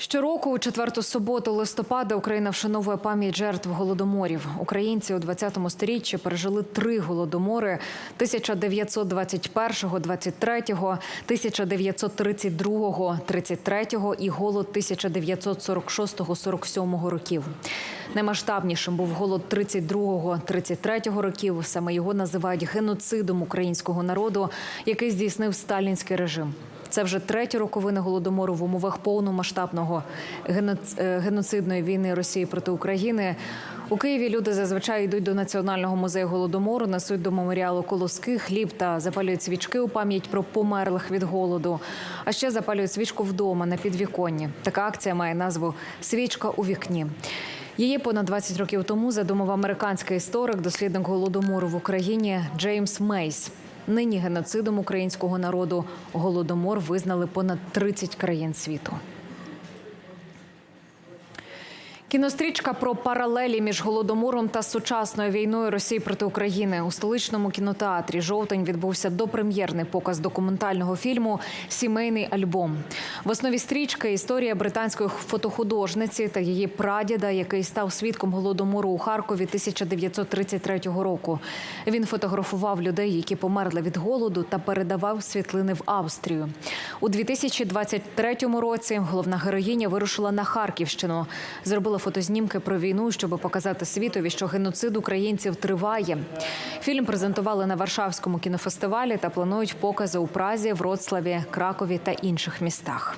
Щороку у четверту суботу листопада Україна вшановує пам'ять жертв голодоморів. Українці у 20 сторіччі пережили три голодомори: 1921, 23, 1932, 33 і голод 1946-47 років. Наймасштабнішим був голод 32-33 років. Саме його називають геноцидом українського народу, який здійснив сталінський режим. Це вже треті роковини голодомору в умовах повномасштабного е, геноцидної війни Росії проти України. У Києві люди зазвичай йдуть до національного музею голодомору, несуть до меморіалу колоски, хліб та запалюють свічки у пам'ять про померлих від голоду. А ще запалюють свічку вдома на підвіконні. Така акція має назву Свічка у вікні. Її понад 20 років тому задумав американський історик, дослідник голодомору в Україні Джеймс Мейс. Нині геноцидом українського народу голодомор визнали понад 30 країн світу. Кінострічка про паралелі між голодомором та сучасною війною Росії проти України у столичному кінотеатрі жовтень відбувся допрем'єрний показ документального фільму Сімейний альбом. В основі стрічки історія британської фотохудожниці та її прадіда, який став свідком голодомору у Харкові 1933 року. Він фотографував людей, які померли від голоду, та передавав світлини в Австрію. У 2023 році головна героїня вирушила на Харківщину. Зробила фотознімки про війну, щоб показати світові, що геноцид українців триває. Фільм презентували на Варшавському кінофестивалі та планують покази у Празі, Вроцлаві, Кракові та інших містах.